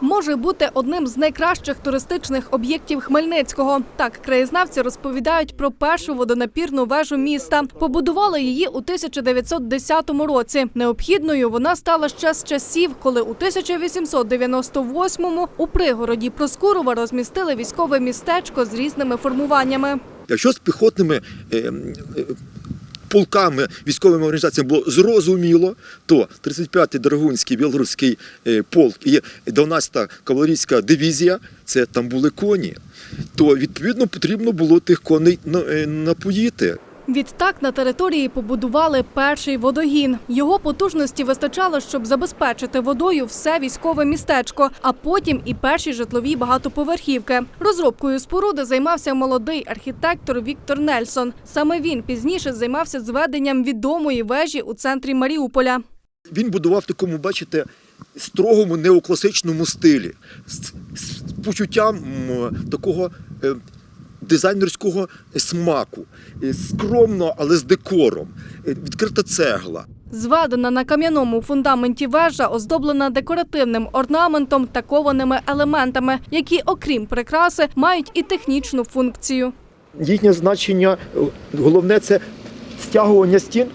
може бути одним з найкращих туристичних об'єктів Хмельницького. Так, краєзнавці розповідають про першу водонапірну вежу міста. Побудували її у 1910 році. Необхідною вона стала ще з часів, коли у 1898-му у пригороді Проскурова розмістили військове містечко з різними формуваннями. Якщо з піхотними е, е, полками, військовими організаціями було зрозуміло, то 35-й Драгунський білоруський е, полк і 12-та кавалерійська дивізія, це там були коні, то відповідно потрібно було тих коней е, напоїти. Відтак на території побудували перший водогін. Його потужності вистачало, щоб забезпечити водою все військове містечко, а потім і перші житлові багатоповерхівки. Розробкою споруди займався молодий архітектор Віктор Нельсон. Саме він пізніше займався зведенням відомої вежі у центрі Маріуполя. Він будував такому, бачите, строгому неокласичному стилі, з, почуттям такого е, дизайнерського смаку, Е, скромно, але з декором, Е, відкрита цегла. Зведена на кам'яному фундаменті вежа оздоблена декоративним орнаментом та кованими елементами, які, окрім прикраси, мають і технічну функцію. Їхнє значення е, головне це стягування стін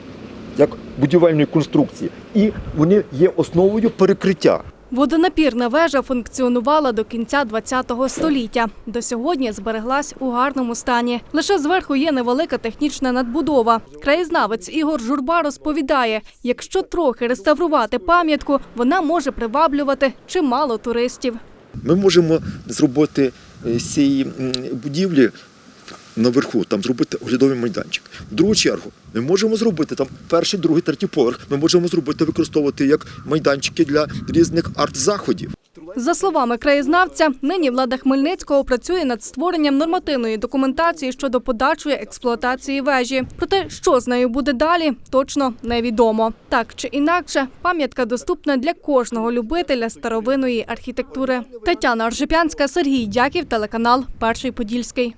як будівельної конструкції, і вони є основою перекриття. Водонапірна вежа функціонувала до кінця ХХ століття. До сьогодні збереглась у гарному стані. Лише зверху є невелика технічна надбудова. Краєзнавець Ігор Журба розповідає: якщо трохи реставрувати пам'ятку, вона може приваблювати чимало туристів. Ми можемо зробити е, з цієї будівлі наверху, там зробити оглядовий майданчик. В другу чергу ми можемо зробити там перший, другий, третій поверх. Ми можемо зробити використовувати як майданчики для різних арт-заходів. За словами краєзнавця, нині влада Хмельницького працює над створенням нормативної документації щодо подальшої експлуатації вежі. Проте, що з нею буде далі, точно невідомо. Так чи інакше, пам'ятка доступна для кожного любителя старовинної архітектури. Тетяна Аржипянська, Сергій Дяків, телеканал Перший Подільський.